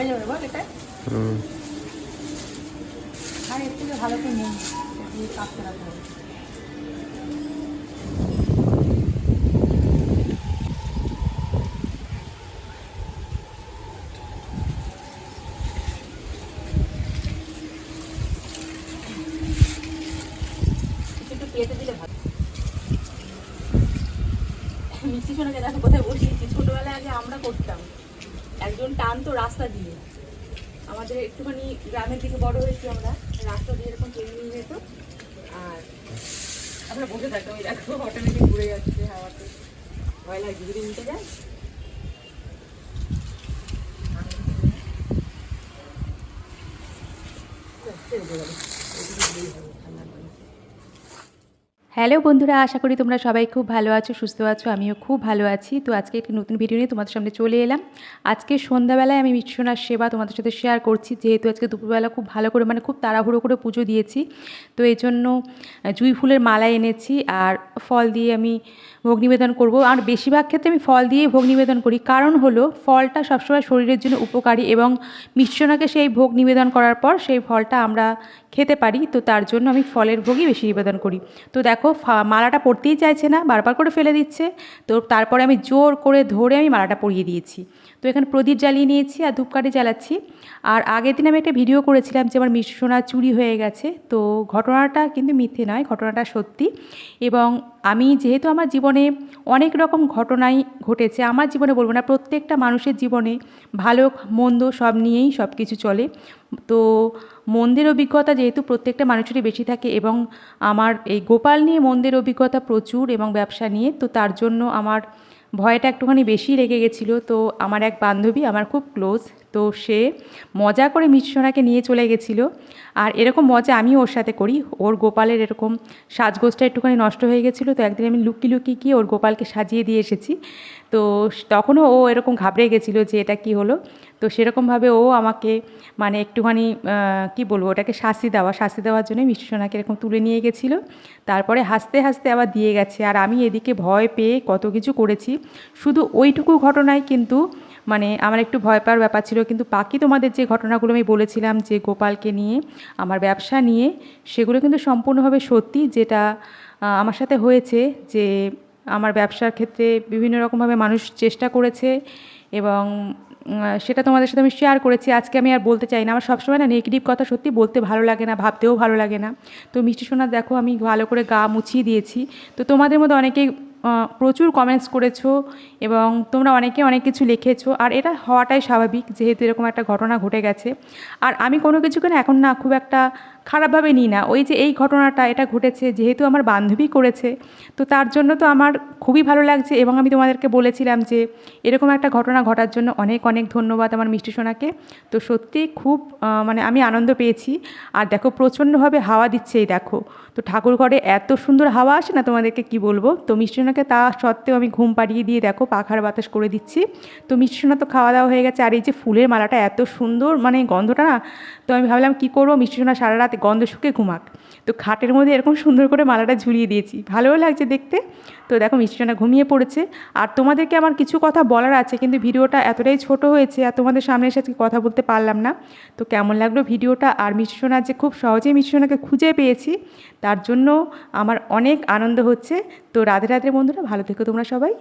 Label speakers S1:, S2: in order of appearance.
S1: হয়ে যাবে বল এটা। আর এর থেকে ভালো করে নেই কাটতে রাখতে হবে একটু কেটে দিলে ভালো। মিষ্টি শোনাকে দেখো কোথায় বসিয়েছি। ছোটবেলায় আগে আমরা করতাম। একজন টানতো রাস্তা দিয়ে। আমাদের একটুখানি গ্রামের দিকে বড় হয়েছি আমরা, রাস্তা দিয়ে এরকম টেনে নিয়ে যেত। আর আমরা বসে থাকতাম ওই দেখো অটোমেটিক ঘুরে যাচ্ছে, হাওয়াতে। ভয় লাগে, যদি উল্টে যায়। ঠান্ডা
S2: হ্যালো বন্ধুরা, আশা করি তোমরা সবাই খুব ভালো আছো, সুস্থ আছো, আমিও খুব ভালো আছি। তো আজকে একটি নতুন ভিডিও নিয়ে তোমাদের সামনে চলে এলাম। আজকে সন্ধ্যাবেলায় আমি মিশনার সেবা তোমাদের সাথে শেয়ার করছি, যেহেতু আজকে দুপুরবেলা খুব ভালো করে মানে খুব তাড়াহুড়ো করে পুজো দিয়েছি। তো এই জন্য জুঁই ফুলের মালা এনেছি আর ফল দিয়ে আমি ভোগ নিবেদন করব। আর বেশিরভাগ ক্ষেত্রে আমি ফল দিয়ে ভোগ নিবেদন করি। কারণ হলো, ফলটা সবসময় শরীরের জন্য উপকারী এবং মিশ্রণাকে সেই ভোগ নিবেদন করার পর সেই ফলটা আমরা খেতে পারি, তো তার জন্য আমি ফলের ভোগই বেশি নিবেদন করি। তো দেখো মালাটা পরতেই চাইছে না, বারবার করে ফেলে দিচ্ছে। তো তারপরে আমি জোর করে ধরে আমি মালাটা পরিয়ে দিয়েছি। তো এখানে প্রদীপ জ্বালিয়ে নিয়েছি আর ধূপকাঠি জ্বালাচ্ছি। আর আগের দিন আমি একটা ভিডিও করেছিলাম যে আমার মিশ্রণা চুরি হয়ে গেছে। তো ঘটনাটা কিন্তু মিথ্যে নয়, ঘটনাটা সত্যি। এবং আমি যেহেতু আমার জীবনে অনেক রকম ঘটনাই ঘটেছে, আমার জীবনে বলব না, প্রত্যেকটা মানুষের জীবনে ভালো মন্দ সব নিয়েই সব কিছু চলে। তো মন্দের অভিজ্ঞতা যেহেতু প্রত্যেকটা মানুষেরই বেশি থাকে এবং আমার এই গোপাল নিয়ে মন্দের অভিজ্ঞতা প্রচুর এবং ব্যবসা নিয়ে, তো তার জন্য আমার ভয়টা একটুখানি বেশি লেগে গেছিল। তো আমার এক বান্ধবী, আমার খুব ক্লোজ তো সে মজা করে মিশ্রণাকে নিয়ে চলে গেছিল। আর এরকম মজা আমিও ওর সাথে করি। ওর গোপালের এরকম সাজগোজটা একটুখানি নষ্ট হয়ে গেছিল, তো একদিন আমি লুকিয়ে লুকিয়ে গিয়ে ওর গোপালকে সাজিয়ে দিয়ে এসেছি। তো তখনও ও এরকম ঘাবড়ে গেছিল যে এটা কি হলো। তো সেরকমভাবে ও আমাকে মানে একটুখানি কি বলব, ওটাকে শাস্তি দেওয়া, শাস্তি দেওয়ার জন্য মিষ্টি সোনাকে এরকম তুলে নিয়ে গেছিল। তারপরে হাসতে হাসতে আবার দিয়ে গেছে। আর আমি এদিকে ভয় পেয়ে কত কিছু করেছি। শুধু ওইটুকু ঘটনায় কিন্তু মানে আমার একটু ভয় পাওয়ার ব্যাপার ছিল কিন্তু বাকি তোমাদের যে ঘটনাগুলো আমি বলেছিলাম, যে গোপালকে নিয়ে, আমার ব্যবসা নিয়ে, সেগুলো কিন্তু সম্পূর্ণভাবে সত্যি যেটা আমার সাথে হয়েছে যে আমার ব্যবসার ক্ষেত্রে বিভিন্ন রকমভাবে মানুষ চেষ্টা করেছে এবং সেটা তোমাদের সাথে আমি শেয়ার করেছি। আজকে আমি আর বলতে চাই না। আমার সবসময় না নেগেটিভ কথা সত্যি বলতে ভালো লাগে না, ভাবতেও ভালো লাগে না। তো মিষ্টি সোনা দেখো, আমি ভালো করে গা মুছিয়ে দিয়েছি। তো তোমাদের মধ্যে অনেকেই প্রচুর কমেন্টস করেছ এবং তোমরা অনেকে অনেক কিছু লিখেছো, আর এটা হওয়াটাই স্বাভাবিক যেহেতু এরকম একটা ঘটনা ঘটে গেছে। আর আমি কোনো কিছুকে না এখন না খুব একটা খারাপভাবে নিই না। ওই যে এই ঘটনাটা, এটা ঘটেছে, যেহেতু আমার বান্ধবী করেছে, তো তার জন্য তো আমার খুবই ভালো লাগছে এবং আমি তোমাদেরকে বলেছিলাম যে এরকম একটা ঘটনা ঘটার জন্য অনেক অনেক ধন্যবাদ আমার মিষ্টি সোনাকে। তো সত্যি খুব মানে আমি আনন্দ পেয়েছি। আর দেখো, প্রচণ্ডভাবে হাওয়া দিচ্ছে এই দেখো। তো ঠাকুর ঘরে এত সুন্দর হাওয়া আসে না তোমাদেরকে কি বলব? তো মিষ্টি সোনাকে তা সত্ত্বেও আমি ঘুম পাড়িয়ে দিয়ে দেখো, পাখার বাতাস করে দিচ্ছি। তো মিষ্টি সোনা তো খাওয়া দাওয়া হয়ে গেছে। আর এই যে ফুলের মালাটা এত সুন্দর মানে গন্ধটা না, তো আমি ভাবলাম কি করব? মিষ্টি সোনা সারা রাত গন্ধ শুকে ঘুমাক। তো খাটের মধ্যে এরকম সুন্দর করে মালাটা ঝুলিয়ে দিয়েছি। ভালোও লাগছে দেখতে। তো দেখো মিষ্টি সোনা ঘুমিয়ে পড়েছে। আর তোমাদেরকে আমার কিছু কথা বলার আছে, কিন্তু ভিডিওটা এতটাই ছোট হয়েছে আর তোমাদের সামনে এসে আজকে কথা বলতে পারলাম না। তো কেমন লাগল ভিডিওটা? আর মিষ্টি সোনা যে খুব সহজেই মিষ্টি সোনাকে খুঁজে পেয়েছি, তার জন্য আমার অনেক আনন্দ হচ্ছে। তো রাধে রাধে বন্ধুরা, ভালো থেকো তোমরা সবাই।